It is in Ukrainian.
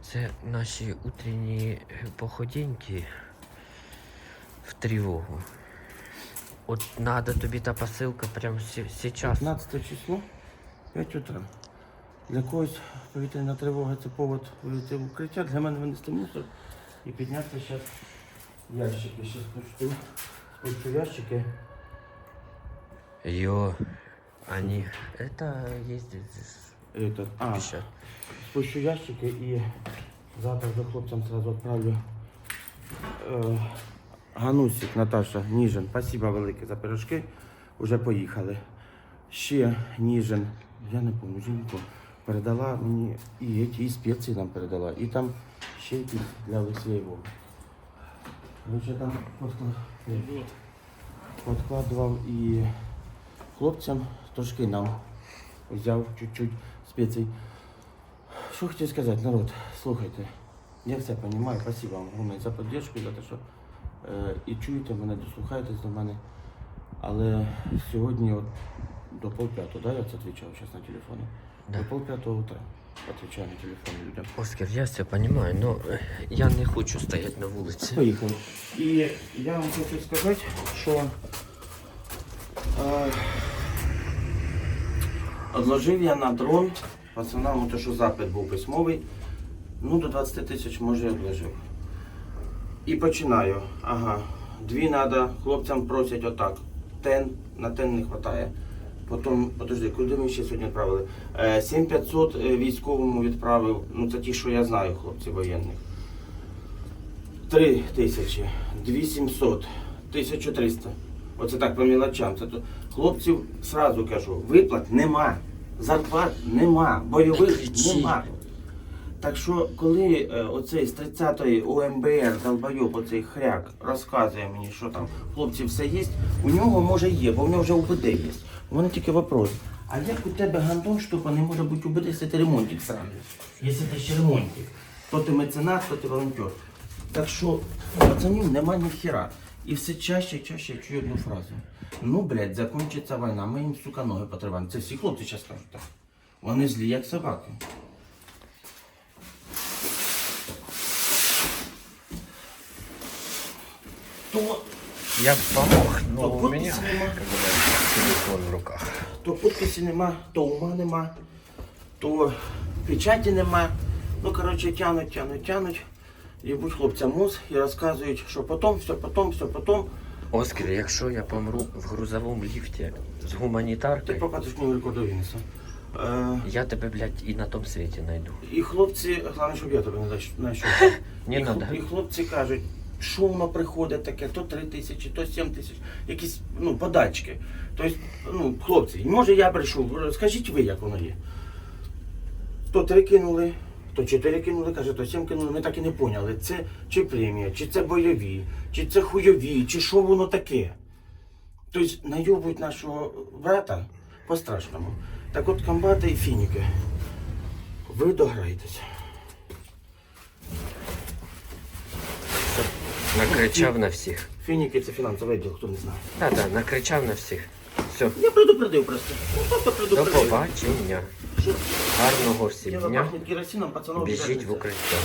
Оце наші утренні походеньки в тривогу. От надо тобі та посилка прямо зараз. 15 число, 5 утра. Для когось повітряна тривога це повод вийти в укриття. Для мене винести мусор і підняти зараз ящики. Зараз почту, почту ящики. Йо, они, это ездит Это, а, спущу ящики і завтра за хлопцям сразу відправлю. Е, Ганусик, Наташа, Ніжин, спасибо велике за пирожки. Уже поїхали. Ще Ніжин, я не пам'ятаю, жінку передала мені і, ті, спеції нам передала. І там ще якісь для Олексєєвого. Короче, там подклад- подкладував і хлопцям, трошки нам взяв чуть-чуть спецій. Що хотів сказати, народ, слухайте, я все розумію, спасибо вам огромне за підтримку, за те, що е, і чуєте мене, дослухаєтесь до мене. Але сьогодні от, до полп'ятого, да, я це відповідав зараз на телефоні? Да. До полп'ятого утра відповідаю на телефон людям. Оскар, я все понимаю, но э, я не хочу стоять на вулиці. Поїхали. І я вам хочу сказати, що е, одложив я на дрон, пацанам, те, що запит був письмовий, ну до 20 тисяч може я одложив. І починаю. Ага. Дві треба, хлопцям просять отак. Тен, на тен не вистачає. Потім, подожди, куди ми ще сьогодні відправили? Е, 7500 е, військовому відправив, ну це ті, що я знаю, хлопці воєнних. 3 тисячі, 2700, 1300. Оце так по мілочам. Це то хлопців сразу кажу, виплат нема, зарплат нема, бойових нема. Так що, коли е, оцей з 30-ї ОМБР долбойоб, оцей хряк, розказує мені, що там хлопці все є, у нього може є, бо в нього вже УБД є. У мене тільки вопрос. А як у тебе гандон штука не може бути УБД, якщо ти ремонтик сраний? Якщо ти ще ремонтик, то ти меценат, то ти волонтер. Так що пацанів нема ні хера. І все чаще чаще я чую одну фразу. Ну, блядь, закінчиться війна, ми їм, сука, ноги потриваємо. Це всі хлопці зараз кажуть так. Вони злі, як собаки. То, Я помог, но то у меня нема, как телефон в руках. то підписі нема, то ума нема, то печаті нема. Ну, коротше, тянуть, тянуть, тянуть. І будь хлопцям мозг і розказують, що потім, все потім, все потім. Оскар, якщо я помру в грузовому ліфті з Ти гуманітаркою, попадеш в рекорду Віннеса. Е, я тебе, блядь, і на тому світі знайду. і хлопці, головне, щоб я тебе не знайш- знайшов. Не і, надо. хл- і хлопці кажуть, що воно приходить таке, то 3 тисячі, то 7 тисяч, якісь ну, подачки. Тобто, ну, хлопці, може я прийшов, скажіть ви, як воно є. То 3 кинули, то 4 кинули, каже, то 7 кинули, ми так і не поняли, це чи премія, чи це бойові, чи це хуйові, чи що воно таке. Тобто найобують нашого брата по-страшному. Так от комбати і фініки, ви дограєтеся. Накричав на всіх. Фініки це фінансовий відділ, хто не знає. Так, так, накричав на всіх. Все, Я предупредив просто. Ну, Просто до предупредив. побачення. Гарного всім дня. Біжіть в укриття?